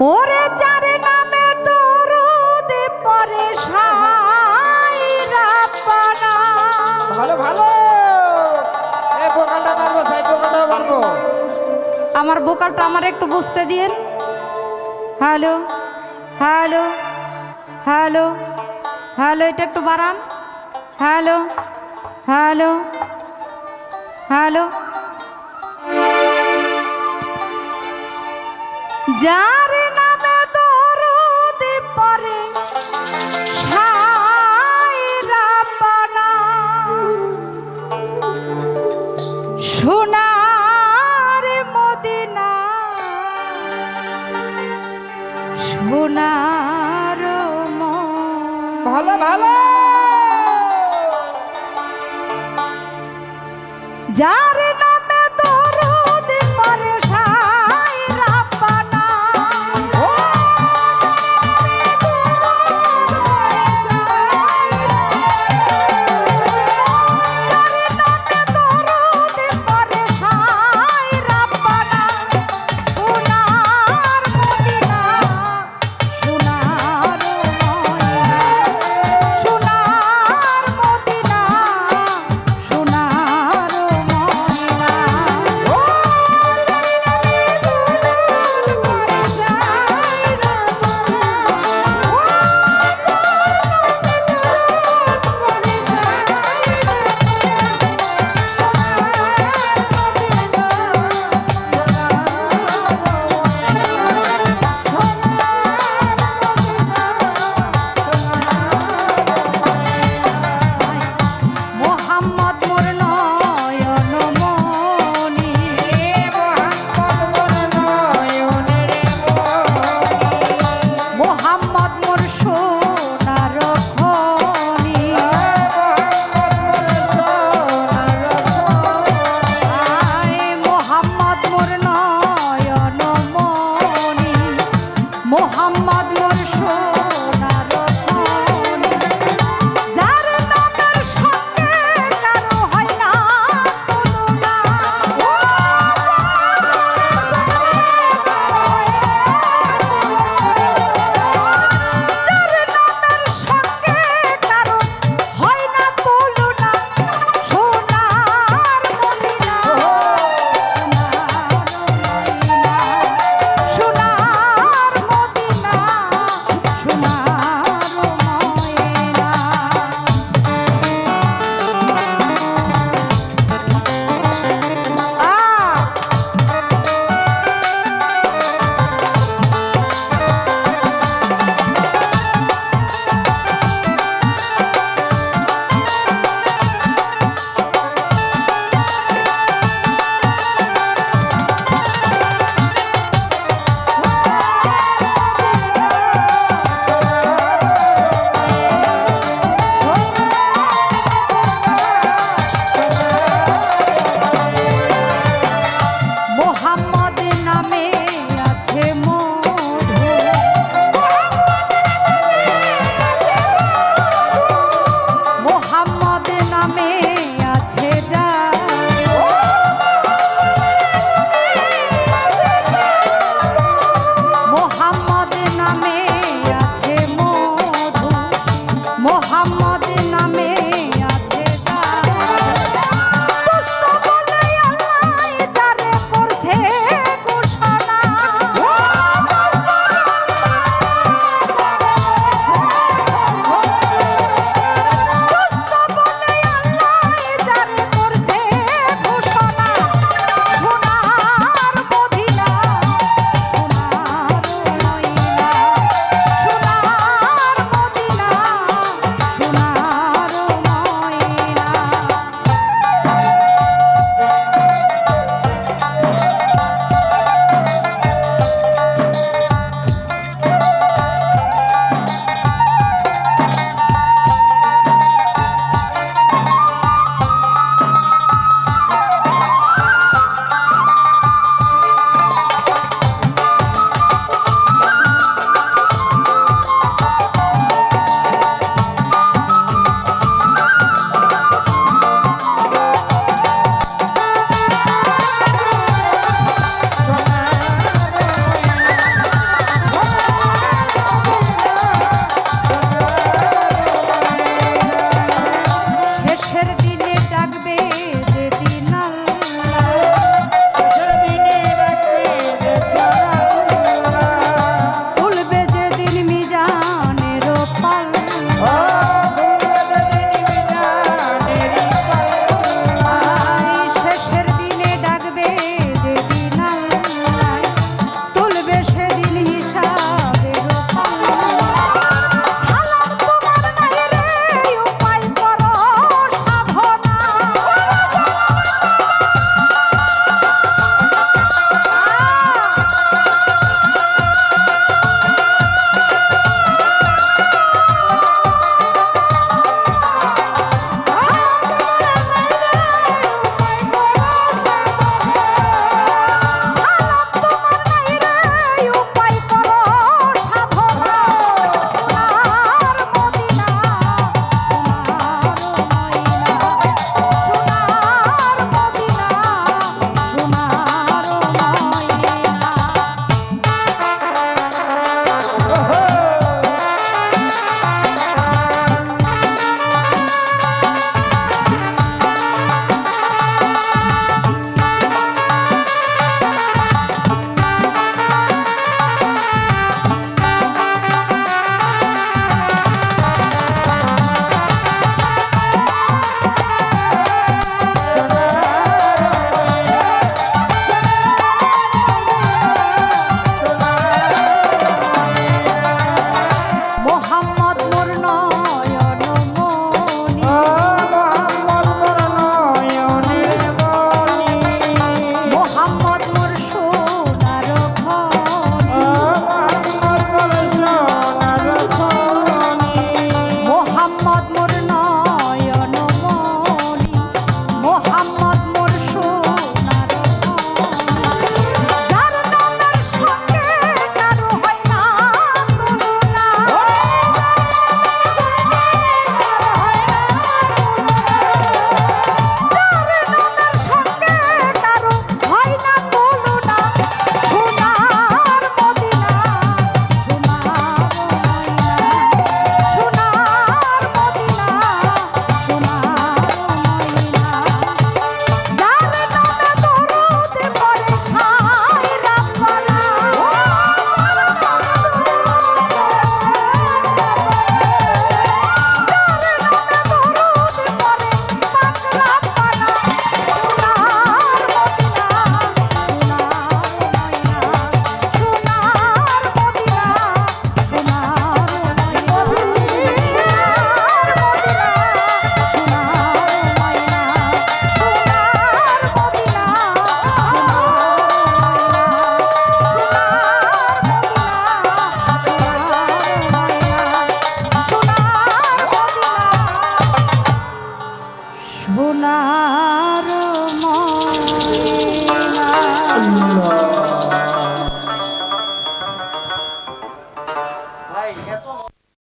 ওরে যারে নামে দরুদ পরে সাইরা পানা ভালো ভালো। এই বোকালটা পারব বোকালটাও পারব আমার ভোকালটা আমার একটু বুঝতে দিন হ্যালো হ্যালো হ্যালো হ্যালো এটা একটু বাড়ান। Hello hello hello. যার সোনার। ভালো ভালো যার